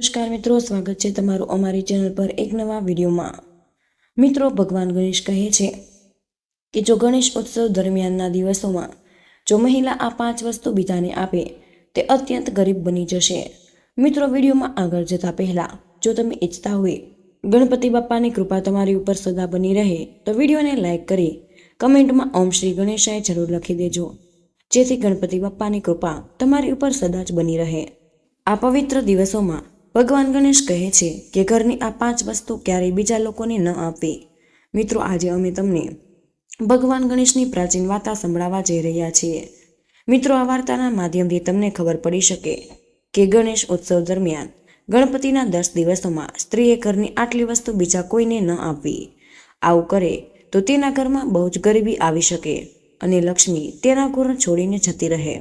નમસ્કાર મિત્રો, સ્વાગત છે તમારું અમારી ચેનલ પર એક નવા વિડીયોમાં. મિત્રો, ભગવાન ગણેશ કહે છે કે જો ગણેશ ઉત્સવ દરમિયાનના દિવસોમાં જો મહિલા આ પાંચ વસ્તુ બીજાને આપે, તે અત્યંત ગરીબ બની જશે. મિત્રો, વિડીયોમાં આગળ જતા પહેલા, જો તમે ઈચ્છતા હોય, ગણપતિ બાપ્પાની કૃપા તમારી ઉપર સદા બની રહે, તો વિડીયોને લાઇક કરી, કમેન્ટમાં ઓમ શ્રી ગણેશાય જરૂર લખી દેજો. જેથી ગણપતિ બાપ્પાની કૃપા તમારી ઉપર સદા જ બની રહે. આ પવિત્ર દિવસોમાં ભગવાન ગણેશ કહે છે કે ઘરની આ પાંચ વસ્તુ ક્યારેય બીજા લોકોને ન આપવી મિત્રો, આજે અમે તમને ભગવાન ગણેશની પ્રાચીન વાર્તા સંભળાવવા જઈ રહ્યા છીએ. મિત્રો, આ વાર્તાના માધ્યમથી તમને ખબર પડી શકે કે ગણેશ ઉત્સવ દરમિયાન ગણપતિના દસ દિવસોમાં સ્ત્રીએ ઘરની આટલી વસ્તુ બીજા કોઈને ન આપવી. આવું કરે તો તેના ઘરમાં બહુ જ ગરીબી આવી શકે અને લક્ષ્મી તેના ઘર છોડીને જતી રહે.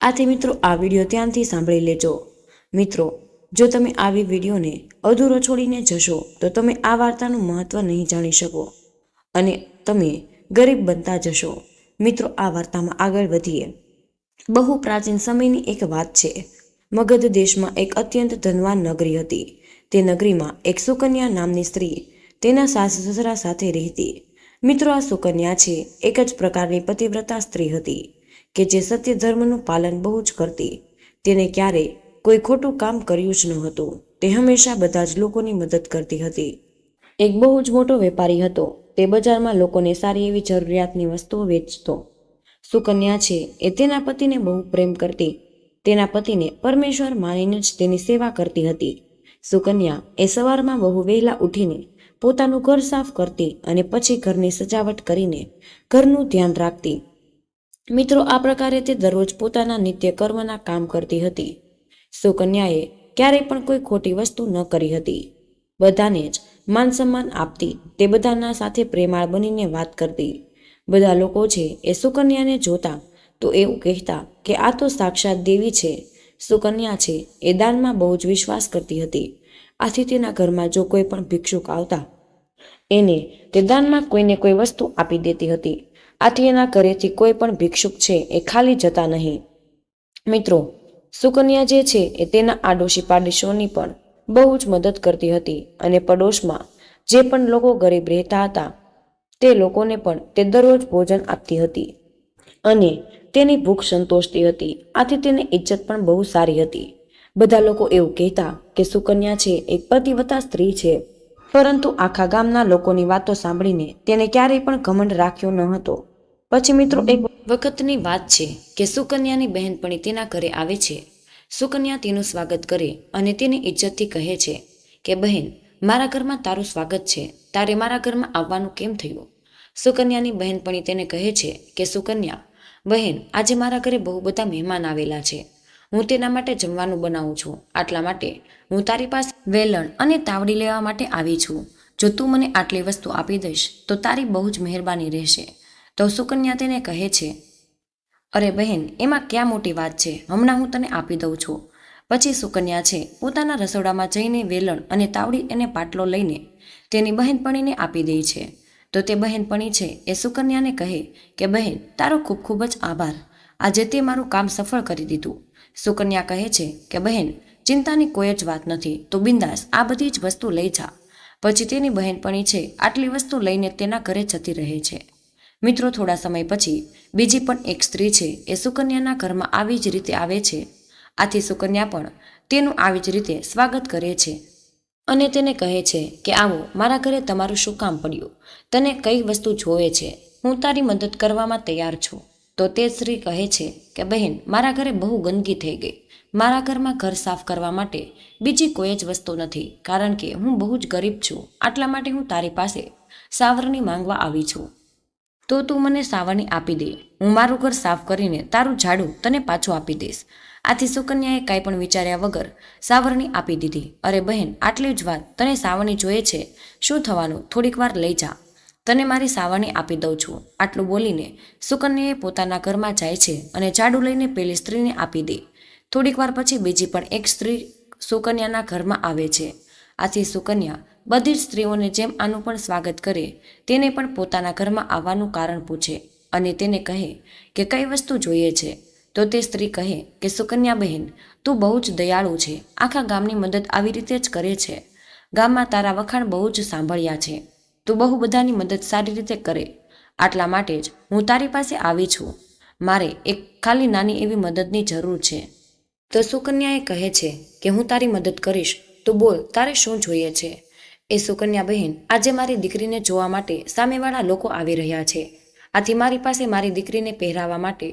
આથી મિત્રો, આ વીડિયો ત્યાંથી સાંભળી લેજો. મિત્રો, જો તમે આવી વિડીયોને અધૂરો છોડીને જશો, તો તમે આ વાર્તાનું મહત્ત્વ નહીં જાણી શકો અને તમે ગરીબ બનતા જશો. મિત્રો, આ વાર્તામાં આગળ વધીએ. બહુ પ્રાચીન સમયની એક વાત છે. મગધ દેશમાં એક અત્યંત ધનવાન નગરી હતી. તે નગરીમાં એક સુકન્યા નામની સ્ત્રી તેના સાસ સસરા સાથે રહેતી. મિત્રો, આ સુકન્યા છે એક જ પ્રકારની પતિવ્રતા સ્ત્રી હતી કે જે સત્ય ધર્મનું પાલન બહુ જ કરતી. તેને ક્યારેય કોઈ ખોટું કામ કર્યું જ ન હતું. તે હંમેશા બધા જ લોકોની મદદ કરતી હતી. એક બહુ જ મોટો વેપારી હતો. તે બજારમાં લોકોને સારી એવી જરૂરિયાતની વસ્તુઓ વેચતો. સુકન્યા છે. એ તેના પતિને બહુ પ્રેમ કરતી. તેના પતિને પરમેશ્વર માનીને જ તેની સેવા કરતી હતી. સુકન્યા એ સવારમાં બહુ વહેલા ઉઠીને પોતાનું ઘર સાફ કરતી અને પછી ઘરની સજાવટ કરીને ઘરનું ધ્યાન રાખતી. મિત્રો, આ પ્રકારે તે દરરોજ પોતાના નિત્ય કર્મના કામ કરતી હતી. સુકન્યાએ ક્યારેય પણ કોઈ ખોટી વસ્તુ ન કરી હતી. બધાને જ માન સન્માન આપતી તે બધાના સાથે પ્રેમાળ બનીને વાત કરતી. બધા લોકો છે એ સુકન્યાને જોતા તો એવું કહેતા કે આ તો સાક્ષાત દેવી છે. સુકન્યા છે એ દાનમાં બહુ જ વિશ્વાસ કરતી હતી. આથી તેના ઘરમાં જો કોઈ પણ ભિક્ષુક આવતા, એને તે દાનમાં કોઈને કોઈ વસ્તુ આપી દેતી હતી. આથી એના ઘરેથી કોઈ પણ ભિક્ષુક છે એ ખાલી જતા નહીં. મિત્રો સુકન્યા જે છે એ તેના આડોશી પાડોશોની પણ બહુ જ મદદ કરતી હતી અને પડોશમાં જે પણ લોકો ગરીબ રહેતા હતા, તે લોકોને પણ તે દરરોજ ભોજન આપતી હતી અને તેની ભૂખ સંતોષતી હતી. આથી તેની ઇજ્જત પણ બહુ સારી હતી. બધા લોકો એવું કહેતા કે સુકન્યા છે એક પતિવતા સ્ત્રી છે, પરંતુ આખા ગામના લોકોની વાતો સાંભળીને તેને ક્યારેય પણ ઘમંડ રાખ્યો ન હતો. પછી મિત્રો, એક વખતની વાત છે કે સુકન્યાની બહેનપણી તેના ઘરે આવે છે. સુકન્યા તેનું સ્વાગત કરે અને તેની ઇજ્જતથી કહે છે કે, બહેન, મારા ઘરમાં તારું સ્વાગત છે. તારે મારા ઘરમાં આવવાનું કેમ થયું? સુકન્યાની બહેનપણી તેને કહે છે કે, સુકન્યા, બહેન, આજે મારા ઘરે બહુ બધા મહેમાન આવેલા છે. હું તેના માટે જમવાનું બનાવું છું. આટલા માટે હું તારી પાસે વેલણ અને તાવડી લેવા માટે આવી છું. જો તું મને આટલી વસ્તુ આપી દઈશ, તો તારી બહુ જ મહેરબાની રહેશે. તો સુકન્યા તેને કહે છે, અરે બહેન, એમાં ક્યાં મોટી વાત છે? હમણાં હું તને આપી દઉં છું. પછી સુકન્યા છે, પોતાના રસોડામાં જઈને વેલણ અને તાવડી અને પાટલો લઈને તેની બહેનપણીને આપી દે છે. તો તે બહેનપણી છે એ સુકન્યાને કહે કે, બહેન, તારો ખૂબ ખૂબ જ આભાર. આજે તે મારું કામ સફળ કરી દીધું. સુકન્યા કહે છે કે, બહેન, ચિંતાની કોઈ જ વાત નથી. તો બિંદાસ, આ બધી જ વસ્તુ લઈ જા. પછી તેની બહેનપણી છે, આટલી વસ્તુ લઈને તેના ઘરે જતી રહે છે. મિત્રો, થોડા સમય પછી બીજી પણ એક સ્ત્રી છે, એ સુકન્યાના ઘરમાં આવી જ રીતે આવે છે. આથી સુકન્યા પણ તેનું આવી જ રીતે સ્વાગત કરે છે અને તેને કહે છે કે, આવો, મારા ઘરે તમારું શું કામ પડ્યું? તને કઈ વસ્તુ જોવે છે? હું તારી મદદ કરવામાં તૈયાર છું. તો તે સ્ત્રી કહે છે કે, બહેન, મારા ઘરે બહુ ગંદકી થઈ ગઈ. મારા ઘરમાં ઘર સાફ કરવા માટે બીજી કોઈ જ વસ્તુ નથી, કારણ કે હું બહુ જ ગરીબ છું. આટલા માટે હું તારી પાસે સાવરણી માંગવા આવી છું. તો તું મને સાવરણી આપી દે. હું મારું ઘર સાફ કરીને તારું ઝાડુ તને પાછું આપી દઈશ. આથી સુકન્યાએ કાંઈ પણ વિચાર્યા વગર સાવરણી આપી દીધી. અરે બહેન, આટલી જ વાત. તને સાવરણી જોઈએ છે? શું થવાનું? થોડીક વાર લઈ જા. તને મારી સાવરણી આપી દઉં છું. આટલું બોલીને સુકન્યાએ પોતાના ઘરમાં જાય છે અને ઝાડુ લઈને પેલી સ્ત્રીને આપી દે. થોડીક વાર પછી બીજી પણ એક સ્ત્રી સુકન્યાના ઘરમાં આવે છે. આથી સુકન્યા બધી જ સ્ત્રીઓને જેમ આનું પણ સ્વાગત કરે, તેને પણ પોતાના ઘરમાં આવવાનું કારણ પૂછે અને તેને કહે કે કઈ વસ્તુ જોઈએ છે? તો તે સ્ત્રી કહે કે, સુકન્યા બહેન, તું બહુ જ દયાળુ છે. આખા ગામની મદદ આવી રીતે જ કરે છે. ગામમાં તારા વખાણ બહુ જ સાંભળ્યા છે. તું બહુ બધાની મદદ સારી રીતે કરે. આટલા માટે જ હું તારી પાસે આવી છું. મારે એક ખાલી નાની એવી મદદની જરૂર છે. તો સુકન્યાએ કહે છે કે, હું તારી મદદ કરીશ. તો બોલ, તારે શું જોઈએ છે? એ સુકન્યા બહેન, આજે મારી દીકરીને જોવા માટે સામેવાળા લોકો આવી રહ્યા છે. આથી મારી પાસે મારી દીકરીને પહેરાવા માટે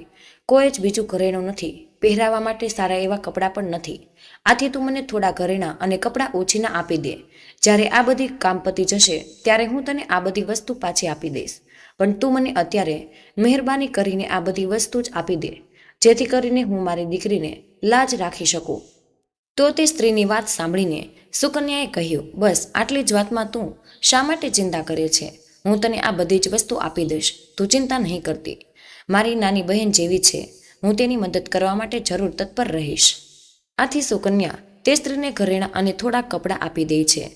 કોઈ જ બીજું ઘરેણું નથી. પહેરાવા માટે સારા એવા કપડાં પણ નથી. આથી તું મને થોડા ઘરેણાં અને કપડાં ઓછીના આપી દે. જ્યારે આ બધી કામ પતી જશે, ત્યારે હું તને આ બધી વસ્તુ પાછી આપી દઈશ. પણ તું મને અત્યારે મહેરબાની કરીને આ બધી વસ્તુ જ આપી દે, જેથી કરીને હું મારી દીકરીને લાજ રાખી શકું. તો તે સ્ત્રીની વાત સાંભળીને સુકન્યાએ કહ્યું, બસ, આટલી જ વાતમાં તું શા માટે ચિંતા કરે છે? હું તને આ બધી જ વસ્તુ આપી દઈશ. તું ચિંતા નહીં કરતી. મારી નાની બહેન જેવી છે. હું તેની મદદ કરવા માટે જરૂર તત્પર રહીશ. આથી સુકન્યા તે સ્ત્રીને ઘરેણાં અને થોડા કપડાં આપી દે છે.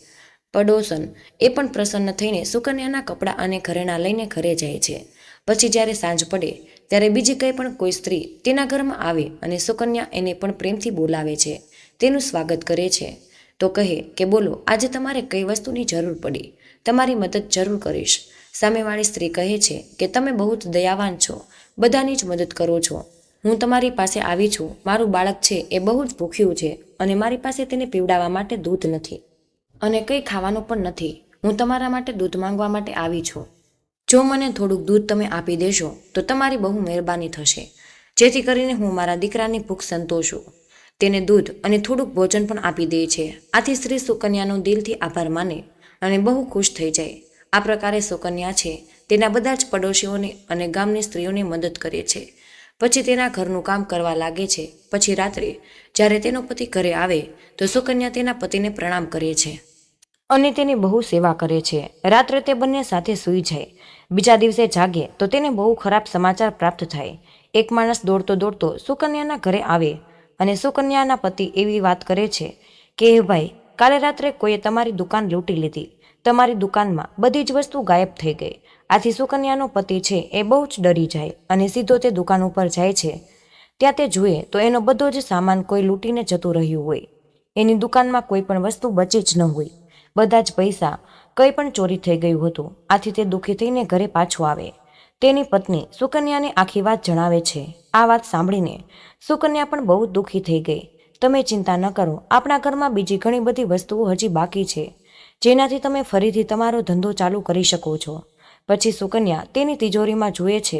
પડોસન એ પણ પ્રસન્ન થઈને સુકન્યાના કપડાં અને ઘરેણાં લઈને ઘરે જાય છે. પછી જ્યારે સાંજ પડે, ત્યારે બીજી કંઈ પણ કોઈ સ્ત્રી તેના ઘરમાં આવે અને સુકન્યા એને પણ પ્રેમથી બોલાવે છે. તેનું સ્વાગત કરે છે. તો કહે કે બોલો, આજે તમારે કઈ વસ્તુની જરૂર પડી? તમારી મદદ જરૂર કરીશ. સામેવાળી સ્ત્રી કહે છે કે તમે બહુ જ દયાવાન છો. બધાની જ મદદ કરો છો. હું તમારી પાસે આવી છું. મારું બાળક છે એ બહુ જ ભૂખ્યું છે અને મારી પાસે તેને પીવડાવવા માટે દૂધ નથી. અને કંઈ ખાવાનું પણ નથી. હું તમારા માટે દૂધ માંગવા માટે આવી છું. જો મને થોડુંક દૂધ તમે આપી દેશો, તો તમારી બહુ મહેરબાની થશે. જેથી કરીને હું મારા દીકરાની ભૂખ સંતોષું. તેને દૂધ અને થોડુંક ભોજન પણ આપી દે છે. આથી સ્ત્રી સુકન્યાનો દિલથી આભાર માને અને બહુ ખુશ થઈ જાય. આ પ્રકારે સુકન્યા છે. તેના બધા જ પડોશીઓને અને ગામની સ્ત્રીઓને મદદ કરે છે. પછી તેના ઘરનું કામ કરવા લાગે છે. પછી રાત્રે જ્યારે તેનો પતિ ઘરે આવે, તો સુકન્યા તેના પતિને પ્રણામ કરે છે અને તેની બહુ સેવા કરે છે. રાત્રે તે બંને સાથે સૂઈ જાય. બીજા દિવસે જાગે, તો તેને બહુ ખરાબ સમાચાર પ્રાપ્ત થાય. એક માણસ દોડતો દોડતો સુકન્યાના ઘરે આવે અને સુકન્યાના પતિ એવી વાત કરે છે કે, હે ભાઈ, કાલે રાત્રે કોઈએ તમારી દુકાન લૂંટી લીધી. તમારી દુકાનમાં બધી જ વસ્તુ ગાયબ થઈ ગઈ. આથી સુકન્યાનો પતિ છે એ બહુ જ ડરી જાય અને સીધો તે દુકાન ઉપર જાય છે. ત્યાં તે જુએ તો એનો બધો જ સામાન કોઈ લૂંટીને જતું રહ્યું હોય. એની દુકાનમાં કોઈ પણ વસ્તુ બચી જ ન હોય. બધા જ પૈસા કંઈ પણ ચોરી થઈ ગયું હતું. આથી તે દુઃખી થઈને ઘરે પાછો આવે. તેની પત્ની સુકન્યાને આખી વાત જણાવે છે. આ વાત સાંભળીને સુકન્યા પણ બહુ દુઃખી થઈ ગઈ. તમે ચિંતા ન કરો, આપણા ઘરમાં બીજી ઘણી બધી વસ્તુઓ હજી બાકી છે, જેનાથી તમે ફરીથી તમારો ધંધો ચાલુ કરી શકો છો. પછી સુકન્યા તેની તિજોરીમાં જુએ છે,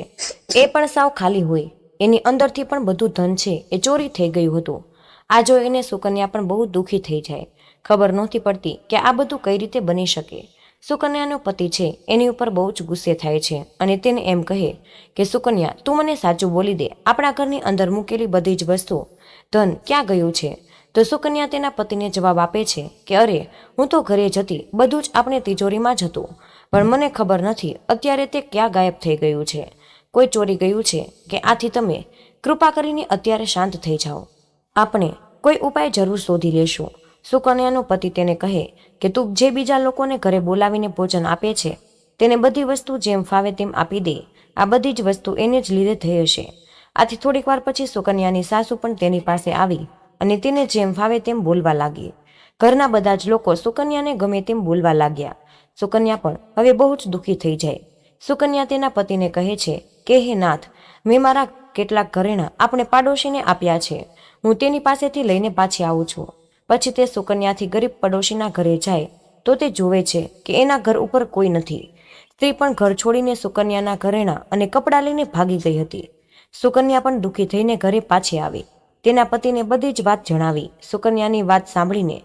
એ પણ સાવ ખાલી હોય, એની અંદરથી પણ બધું ધન છે, એ ચોરી થઈ ગયું હતું. આ જોઈને સુકન્યા પણ બહુ દુઃખી થઈ જાય. ખબર નહોતી પડતી કે આ બધું કઈ રીતે બની શકે. સુકન્યાનો પતિ છે. એની ઉપર બહુ જ ગુસ્સે થાય છે અને તેને એમ કહે કે, સુકન્યા, તું મને સાચું બોલી દે. આપણા ઘરની અંદર મૂકેલી બધી જ વસ્તુ. ધન, ક્યાં ગયું છે? તો સુકન્યા તેના પતિને જવાબ આપે છે કે, અરે, હું તો ઘરે જતી બધું જ આપણે તિજોરીમાં જ હતું. પણ મને ખબર નથી અત્યારે તે ક્યાં ગાયબ થઈ ગયું છે. કોઈ ચોરી ગયું છે કે આથી તમે કૃપા કરીને અત્યારે શાંત થઈ જાઓ. આપણે કોઈ ઉપાય જરૂર શોધી લેશું. સુકન્યાનો પતિ તેને કહે કે તું જે બીજા લોકોને ઘરે બોલાવીને ભોજન આપે છે, તેને બધી વસ્તુ જેમ ફાવે તેમ આપી દે. આ બધી જ વસ્તુ એને જ લીધે થઈ હશે. આથી થોડીક વાર પછી સુકન્યાની સાસુ પણ તેની પાસે આવી અને તેને જેમ ફાવે તેમ બોલવા લાગી. ઘરના બધા જ લોકો સુકન્યાને ગમે તેમ બોલવા લાગ્યા. સુકન્યા પણ હવે બહુ જ દુઃખી થઈ જાય. સુકન્યા તેના પતિને કહે છે કે, હે નાથ, મેં મારા કેટલાક ઘરેણા આપણે પાડોશીને આપ્યા છે. હું તેની પાસેથી લઈને પાછી આવું છું. પછી તે સુકન્યાથી ગરીબ પડોશીના ઘરે જાય, તો તે જોવે છે કે એના ઘર ઉપર કોઈ નથી. સ્ત્રી પણ ઘર છોડીને સુકન્યાના ઘરેણાં અને કપડાં લઈને ભાગી ગઈ હતી. સુકન્યા પણ દુઃખી થઈને ઘરે પાછી આવી. તેના પતિને બધી જ વાત જણાવી, સુકન્યાની વાત સાંભળીને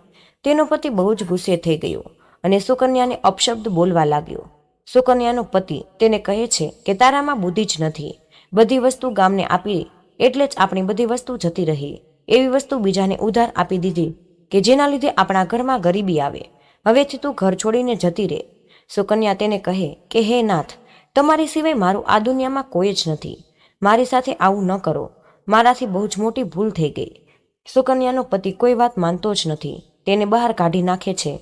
તેનો પતિ બહુ જ ગુસ્સે થઈ ગયો અને સુકન્યાને અપશબ્દ બોલવા લાગ્યો. સુકન્યાનો પતિ તેને કહે છે કે તારામાં બુદ્ધિ જ નથી. બધી વસ્તુ ગામને આપી, એટલે જ આપણી બધી વસ્તુ જતી રહી. એવી વસ્તુ બીજાને ઉધાર આપી દીધી. કે જેના લીધે આપણા ઘરમાં ગરીબી આવે. હવેથી તું ઘર છોડીને જતી રહે. સુકન્યા તેને કહે, કે હે નાથ, તમારી સિવાય મારું આ દુનિયામાં કોઈ જ નથી. મારી સાથે આવું ન કરો. મારાથી બહુ જ મોટી ભૂલ થઈ ગઈ. સુકન્યાનો પતિ કોઈ વાત માનતો જ નથી. તેને બહાર કાઢી નાખે છે.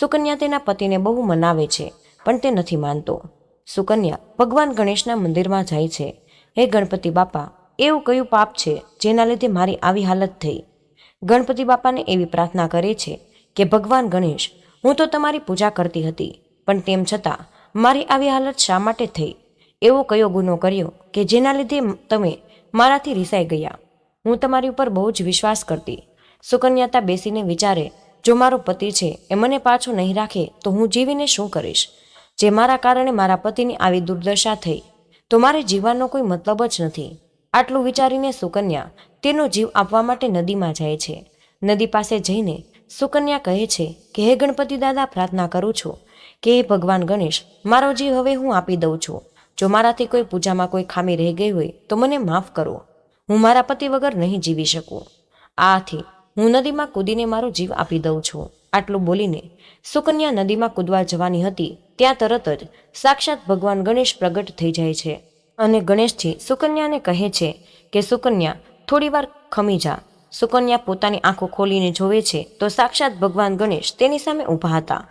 સુકન્યા તેના પતિને બહુ મનાવે છે, પણ તે નથી માનતો. સુકન્યા ભગવાન ગણેશના મંદિરમાં જાય છે. હે ગણપતિ બાપા, એવું કયું પાપ છે, જેના લીધે મારી આવી હાલત થઈ? ગણપતિ બાપાને એવી પ્રાર્થના કરે છે કે, ભગવાન ગણેશ, હું તો તમારી પૂજા કરતી હતી, પણ તેમ છતાં મારી આવી હાલત શા માટે થઈ? એવો કયો ગુનો કર્યો કે જેના લીધે તમે મારાથી રિસાઈ ગયા? હું તમારી ઉપર બહુ જ વિશ્વાસ કરતી. સુકન્યાતા બેસીને વિચારે, જો મારો પતિ છે એ મને પાછો નહીં રાખે, તો હું જીવીને શું કરીશ? જે મારા કારણે મારા પતિની આવી દુર્દશા થઈ, તો મારે જીવવાનો કોઈ મતલબ જ નથી. આટલું વિચારીને સુકન્યા તેનો જીવ આપવા માટે નદીમાં જાય છે. નદી પાસે જઈને સુકન્યા કહે છે કે, હે ગણપતિ દાદા, પ્રાર્થના કરું છું કે હે ભગવાન ગણેશ, મારો જીવ હવે હું આપી દઉં છું. જો મારાથી કોઈ પૂજામાં કોઈ ખામી રહી ગઈ હોય, તો મને માફ કરો. હું મારા પતિ વગર નહીં જીવી શકું. આથી હું નદીમાં કૂદીને મારો જીવ આપી દઉં છું. આટલું બોલીને સુકન્યા નદીમાં કૂદવા જવાની હતી, ત્યાં તરત જ સાક્ષાત ભગવાન ગણેશ પ્રગટ થઈ જાય છે. અને ગણેશજી સુકન્યાને કહે છે કે, સુકન્યા થોડીવાર ખમી જા. સુકન્યા પોતાની આંખો ખોલીને જોવે છે તો સાક્ષાત ભગવાન ગણેશ તેની સામે ઊભા હતા.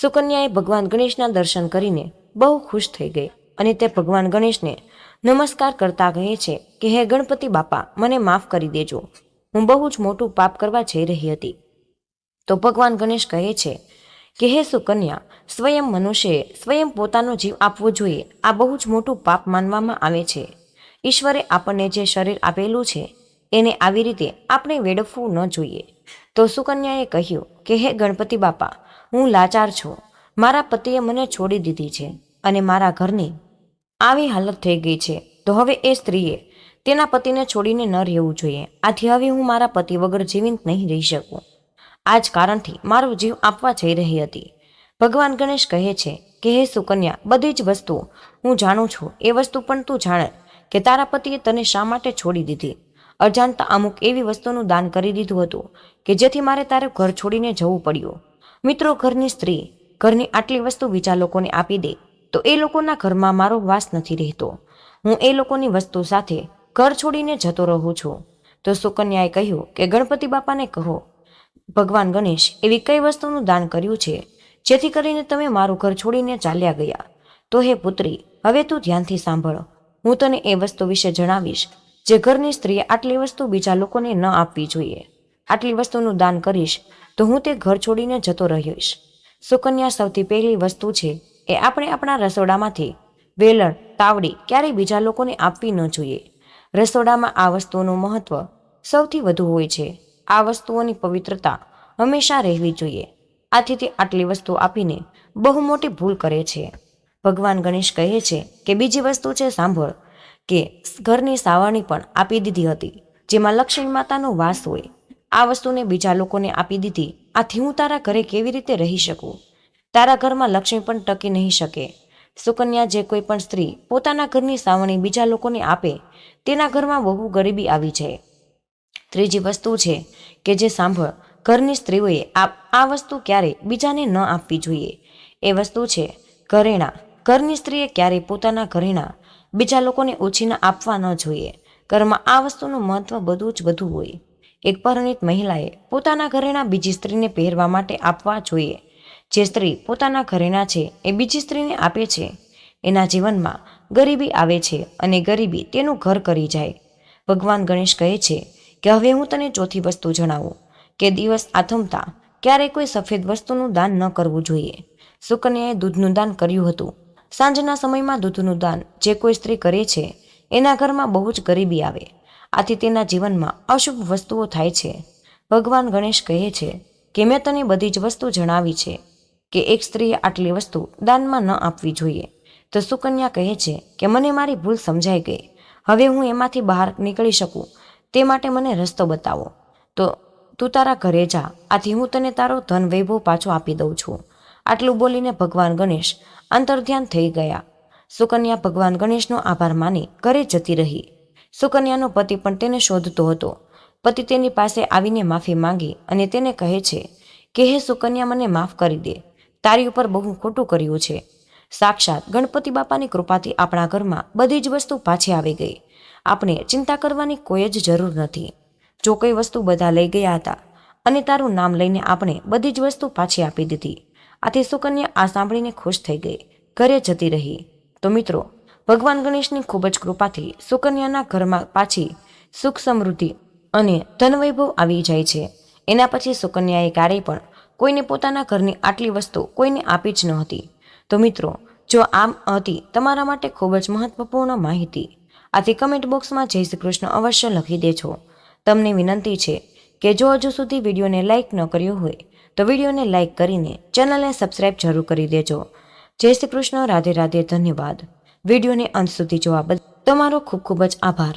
સુકન્યાએ ભગવાન ગણેશના દર્શન કરીને બહુ ખુશ થઈ ગઈ અને તે ભગવાન ગણેશને નમસ્કાર કરતા કહે છે કે, હે ગણપતિ બાપા, મને માફ કરી દેજો. હું બહુ જ મોટું પાપ કરવા જઈ રહી હતી. તો ભગવાન ગણેશ કહે છે કે, હે સુકન્યા, સ્વયં મનુષ્યએ સ્વયં પોતાનો જીવ આપવો જોઈએ. આ બહુ જ મોટું પાપ માનવામાં આવે છે. ઈશ્વરે આપણને જે શરીર આપેલું છે, એને આવી રીતે આપણે વેડફવું ન જોઈએ. તો સુકન્યાએ કહ્યું કે, હે ગણપતિ બાપા, હું લાચાર છું. મારા પતિએ મને છોડી દીધી છે અને મારા ઘરની આવી હાલત થઈ ગઈ છે. તો હવે એ સ્ત્રીએ તેના પતિને છોડીને ન રહેવું જોઈએ. આથી હવે હું મારા પતિ વગર જીવિત નહીં રહી શકું. આ જ કારણથી મારો જીવ આપવા જઈ રહી હતી. ભગવાન ગણેશ કહે છે કે, હે સુકન્યા, બધી જ વસ્તુ હું જાણું છું. એ વસ્તુ પણ તું જાણે કે તારા પતિએ તને શા માટે છોડી દીધી? અજાણતા અમુક એવી વસ્તુનું દાન કરી દીધું હતું કે જેથી મારે તારે ઘર છોડીને જવું પડ્યું. મિત્રો, ઘરની સ્ત્રી ઘરની આટલી વસ્તુ બીજા લોકોને આપી દે તો એ લોકોના ઘરમાં મારો વાસ નથી રહેતો. હું એ લોકોની વસ્તુ સાથે ઘર છોડીને જતો રહું છું. તો સુકન્યાએ કહ્યું કે, ગણપતિ બાપાને કહો, ભગવાન ગણેશ એવી કઈ વસ્તુનું દાન કર્યું છે જેથી કરીને તમે મારું ઘર છોડીને ચાલ્યા ગયા? તો હે પુત્રી, હવે તું ધ્યાનથી સાંભળ. હું તને એ વસ્તુ વિશે જણાવીશ, જે ઘરની સ્ત્રીએ આટલી વસ્તુ બીજા લોકોને ન આપવી જોઈએ. આટલી વસ્તુનું દાન કરીશ, તો હું તે ઘર છોડીને જતો રહીશ. સુકન્યા સૌથી પહેલી વસ્તુ છે એ આપણે આપણા રસોડામાંથી વેલણ, તાવડી ક્યારેય બીજા લોકોને આપવી ન જોઈએ. રસોડામાં આ વસ્તુઓનું મહત્વ સૌથી વધુ હોય છે. આ વસ્તુઓની પવિત્રતા હંમેશા રહેવી જોઈએ. આથી તે આટલી વસ્તુ આપીને બહુ મોટી ભૂલ કરે છે. ભગવાન ગણેશ કહે છે કે બીજી વસ્તુ છે, સાંભળ, કે ઘરની સાવરણી પણ આપી દીધી હતી, જેમાં લક્ષ્મી માતાનો વાસ હોય. આ વસ્તુને બીજા લોકોને આપી દીધી. આથી હું તારા ઘરે કેવી રીતે રહી શકું? તારા ઘરમાં લક્ષ્મી પણ ટકી નહીં શકે. સુકન્યા જે કોઈ પણ સ્ત્રી પોતાના ઘરની સાવણી બીજા લોકોને આપે, તેના ઘરમાં બહુ ગરીબી આવી છે. ત્રીજી વસ્તુ છે કે જે સાંભળ, ઘરની સ્ત્રીઓએ આ વસ્તુ ક્યારેય બીજાને ન આપવી જોઈએ. એ વસ્તુ છે ઘરેણાં. ઘરની સ્ત્રીએ ક્યારેય પોતાના ઘરેણાં બીજા લોકોને ઓછીના આપવા ન જોઈએ. ઘરમાં આ વસ્તુનું મહત્વ બધું જ વધુ હોય. એક પરિણિત મહિલાએ પોતાના ઘરેણાં બીજી સ્ત્રીને પહેરવા માટે આપવા જોઈએ. જે સ્ત્રી પોતાના ઘરેણાં છે એ બીજી સ્ત્રીને આપે છે. એના જીવનમાં ગરીબી આવે છે અને ગરીબી તેનું ઘર કરી જાય. ભગવાન ગણેશ કહે છે કે હવે હું તને ચોથી વસ્તુ જણાવું કે દિવસ આથમતા ક્યારેય કોઈ સફેદ વસ્તુનું દાન ન કરવું જોઈએ. સુકન્યાએ દૂધનું દાન કર્યું હતું. સાંજના સમયમાં દૂધનું દાન જે કોઈ સ્ત્રી કરે છે, એના ઘરમાં બહુ જ ગરીબી આવે. આથી તેના જીવનમાં અશુભ વસ્તુઓ થાય છે. ભગવાન ગણેશ કહે છે કે, મેં તને બધી જ વસ્તુ જણાવી છે કે એક સ્ત્રીએ આટલી વસ્તુ દાનમાં ન આપવી જોઈએ. તો સુકન્યા કહે છે કે, મને મારી ભૂલ સમજાઈ ગઈ. હવે હું એમાંથી બહાર નીકળી શકું. તે માટે મને રસ્તો બતાવો. તો, તું તારા ઘરે જા. આથી હું તને તારો ધન વૈભવ પાછો આપી દઉં છું. આટલું બોલીને ભગવાન ગણેશ અંતર્ધ્યાન થઈ ગયા. સુકન્યા ભગવાન ગણેશનો આભાર માની ઘરે જતી રહી. સુકન્યાનો પતિ પણ તેને શોધતો હતો. પતિ તેની પાસે આવીને માફી માંગી અને તેને કહે છે કે, હે સુકન્યા, મને માફ કરી દે. તારી ઉપર બહુ ખોટું કર્યું છે. સાક્ષાત ગણપતિ બાપાની કૃપાથી આપણા ઘરમાં બધી જ વસ્તુ પાછી આવી ગઈ. આપણે ચિંતા કરવાની કોઈ જ જરૂર નથી. જો કોઈ વસ્તુ બધા લઈ ગયા હતા, અને તારું નામ લઈને આપણે બધી જ વસ્તુ પાછી આપી દીધી આથી સુકન્યા આ સાંભળીને ખુશ થઈ ગઈ. ઘરે જતી રહી. તો મિત્રો, ભગવાન ગણેશની ખૂબ જ કૃપાથી સુકન્યાના ઘરમાં પાછી સુખ સમૃદ્ધિ અને ધનવૈભવ આવી જાય છે. એના પછી સુકન્યાએ ક્યારેય પણ કોઈને પોતાના ઘરની આટલી વસ્તુ કોઈને આપી જ ન હતી તો મિત્રો, જો આમ હતી તમારા માટે ખૂબ જ મહત્વપૂર્ણ માહિતી. આથી કમેન્ટ બોક્સમાં જય શ્રી કૃષ્ણ અવશ્ય લખી દેજો. તમને વિનંતી છે કે જો હજુ સુધી વિડીયોને લાઇક ન કર્યો હોય તો વિડીયોને લાઇક કરીને ચેનલને સબસ્ક્રાઇબ જરૂર કરી દેજો. જય શ્રી કૃષ્ણ, રાધે રાધે, ધન્યવાદ. વિડીયોને અંત સુધી જોવા બદલ તમારો ખૂબ ખૂબ જ આભાર.